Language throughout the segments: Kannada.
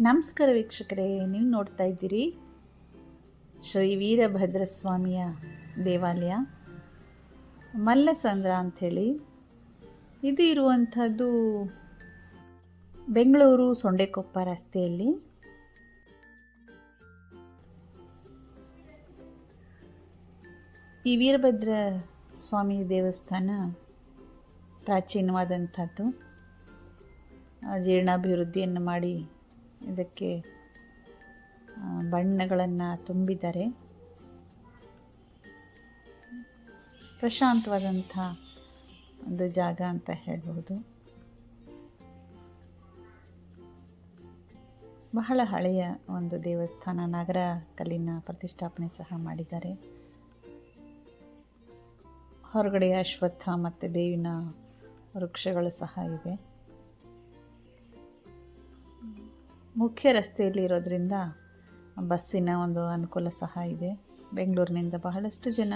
ನಮಸ್ಕಾರ ವೀಕ್ಷಕರೇ, ನೀವು ನೋಡ್ತಾ ಇದ್ದೀರಿ ಶ್ರೀ ವೀರಭದ್ರ ಸ್ವಾಮಿಯ ದೇವಾಲಯ, ಮಲ್ಲಸಂದ್ರ ಅಂಥೇಳಿ. ಇದು ಇರುವಂಥದ್ದು ಬೆಂಗಳೂರು ಸೊಂಡೆಕೊಪ್ಪ ರಸ್ತೆಯಲ್ಲಿ. ಈ ವೀರಭದ್ರ ಸ್ವಾಮಿ ದೇವಸ್ಥಾನ ಪ್ರಾಚೀನವಾದಂಥದ್ದು. ಜೀರ್ಣಾಭಿವೃದ್ಧಿಯನ್ನು ಮಾಡಿ ಇದಕ್ಕೆ ಬಣ್ಣಗಳನ್ನು ತುಂಬಿದ್ದಾರೆ ಪ್ರಶಾಂತವಾದಂಥ ಒಂದು ಜಾಗ ಅಂತ ಹೇಳ್ಬೋದು ಬಹಳ ಹಳೆಯ ಒಂದು ದೇವಸ್ಥಾನ, ನಗರ ಕಲ್ಲಿನ ಪ್ರತಿಷ್ಠಾಪನೆ ಸಹ ಮಾಡಿದ್ದಾರೆ. ಹೊರಗಡೆ ಅಶ್ವತ್ಥ ಮತ್ತು ಬೇವಿನ ವೃಕ್ಷಗಳು ಸಹ ಇವೆ. ಮುಖ್ಯ ರಸ್ತೆಯಲ್ಲಿ ಇರೋದರಿಂದ ಬಸ್ಸಿನ ಒಂದು ಅನುಕೂಲ ಸಹ ಇದೆ. ಬೆಂಗಳೂರಿನಿಂದ ಬಹಳಷ್ಟು ಜನ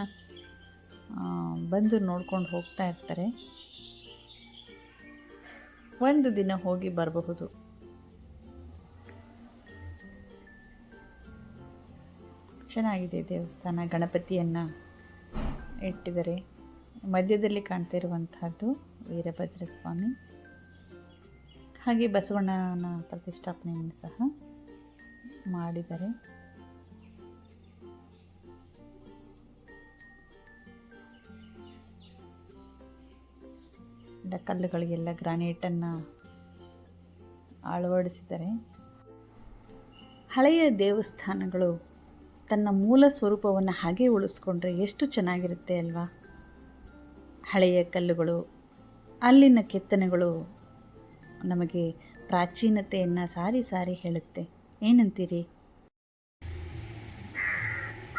ಬಂದು ನೋಡ್ಕೊಂಡು ಹೋಗ್ತಾ ಇರ್ತಾರೆ. ಒಂದು ದಿನ ಹೋಗಿ ಬರಬಹುದು. ಚೆನ್ನಾಗಿದೆ ದೇವಸ್ಥಾನ, ಗಣಪತಿಯನ್ನು ಇಟ್ಟಿದ್ದಾರೆ. ಮಧ್ಯದಲ್ಲಿ ಕಾಣ್ತಾ ಇರುವಂತಹದ್ದು ವೀರಭದ್ರ ಸ್ವಾಮಿ ಹಾಗೆ ಬಸವಣ್ಣನ ಪ್ರತಿಷ್ಠಾಪನೆಯನ್ನು ಸಹ ಮಾಡಿದ್ದಾರೆ. ಕಲ್ಲುಗಳಿಗೆಲ್ಲ ಗ್ರಾನೈಟನ್ನು ಅಳವಡಿಸಿದ್ದಾರೆ. ಹಳೆಯ ದೇವಸ್ಥಾನಗಳು ತನ್ನ ಮೂಲ ಸ್ವರೂಪವನ್ನು ಹಾಗೆ ಉಳಿಸ್ಕೊಂಡ್ರೆ ಎಷ್ಟು ಚೆನ್ನಾಗಿರುತ್ತೆ ಅಲ್ವಾ? ಹಳೆಯ ಕಲ್ಲುಗಳು, ಅಲ್ಲಿನ ಕೆತ್ತನೆಗಳು ನಮಗೆ ಪ್ರಾಚೀನತೆಯನ್ನು ಸಾರಿ ಸಾರಿ ಹೇಳುತ್ತೆ. ಏನಂತೀರಿ?